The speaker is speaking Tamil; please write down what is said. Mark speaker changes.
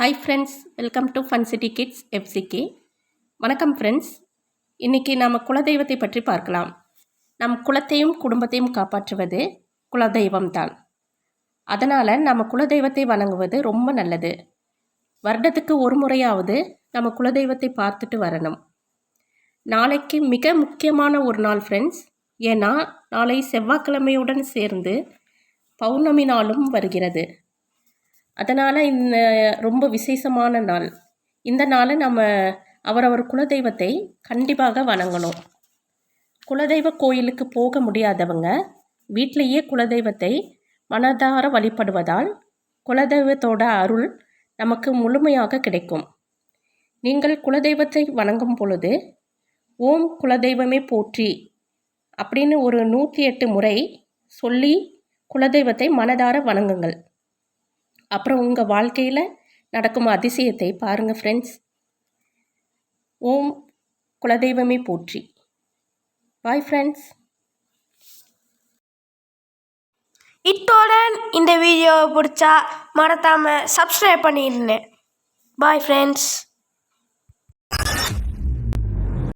Speaker 1: Hi friends welcome to fun city kids FCK வணக்கம் ஃப்ரெண்ட்ஸ் இன்றைக்கி நாம் குலதெய்வத்தை பற்றி பார்க்கலாம். நம் குலத்தையும் குடும்பத்தையும் காப்பாற்றுவது குலதெய்வம் தான் அதனால் நம்ம குலதெய்வத்தை வணங்குவது ரொம்ப நல்லது. வருடத்துக்கு ஒரு முறையாவது நம்ம குலதெய்வத்தை பார்த்துட்டு வரணும். நாளைக்கு மிக முக்கியமான ஒரு நாள் ஃப்ரெண்ட்ஸ் ஏன்னா நாளை செவ்வாய்க்கிழமையுடன் சேர்ந்து பௌர்ணமி நாளும் வருகிறது. அதனால் இந்த ரொம்ப விசேஷமான நாள். இந்த நாளை நம்ம அவரவர் குலதெய்வத்தை கண்டிப்பாக வணங்கணும். குலதெய்வ கோயிலுக்கு போக முடியாதவங்க வீட்டிலேயே குலதெய்வத்தை மனதார வழிபடுவதால் குலதெய்வத்தோட அருள் நமக்கு முழுமையாக கிடைக்கும். நீங்கள் குலதெய்வத்தை வணங்கும் பொழுது ஓம் குலதெய்வமே போற்றி அப்படின்னு ஒரு நூற்றி எட்டு முறை சொல்லி குலதெய்வத்தை மனதார வணங்குங்கள். அப்புறம் உங்கள் வாழ்க்கையில் நடக்கும் அதிசயத்தை பாருங்கள் ஃப்ரெண்ட்ஸ் ஓம் குலதெய்வமே போற்றி. பாய் ஃப்ரெண்ட்ஸ்
Speaker 2: இத்தோட இந்த வீடியோவை பிடிச்சா மறக்காமல் சப்ஸ்கிரைப் பண்ணிடுங்க பாய் ஃப்ரெண்ட்ஸ்